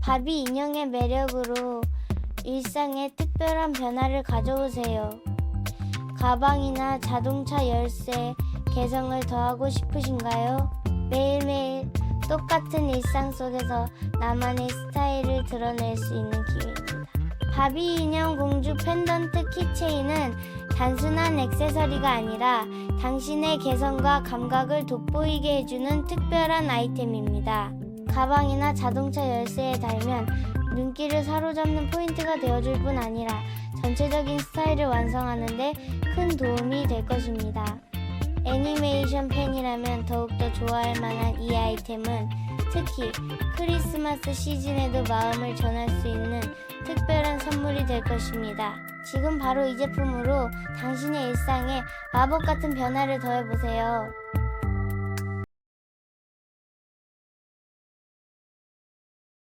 바비 인형의 매력으로 일상에 특별한 변화를 가져오세요. 가방이나 자동차 열쇠 개성을 더하고 싶으신가요? 매일매일 똑같은 일상 속에서 나만의 스타일을 드러낼 수 있는 기회입니다. 바비 인형 공주 펜던트 키체인은 단순한 액세서리가 아니라 당신의 개성과 감각을 돋보이게 해주는 특별한 아이템입니다. 가방이나 자동차 열쇠에 달면 눈길을 사로잡는 포인트가 되어줄 뿐 아니라 전체적인 스타일을 완성하는데 큰 도움이 될 것입니다. 애니메이션 팬이라면 더욱더 좋아할 만한 이 아이템은 특히 크리스마스 시즌에도 마음을 전할 수 있는 특별한 선물이 될 것입니다. 지금 바로 이 제품으로 당신의 일상에 마법 같은 변화를 더해보세요.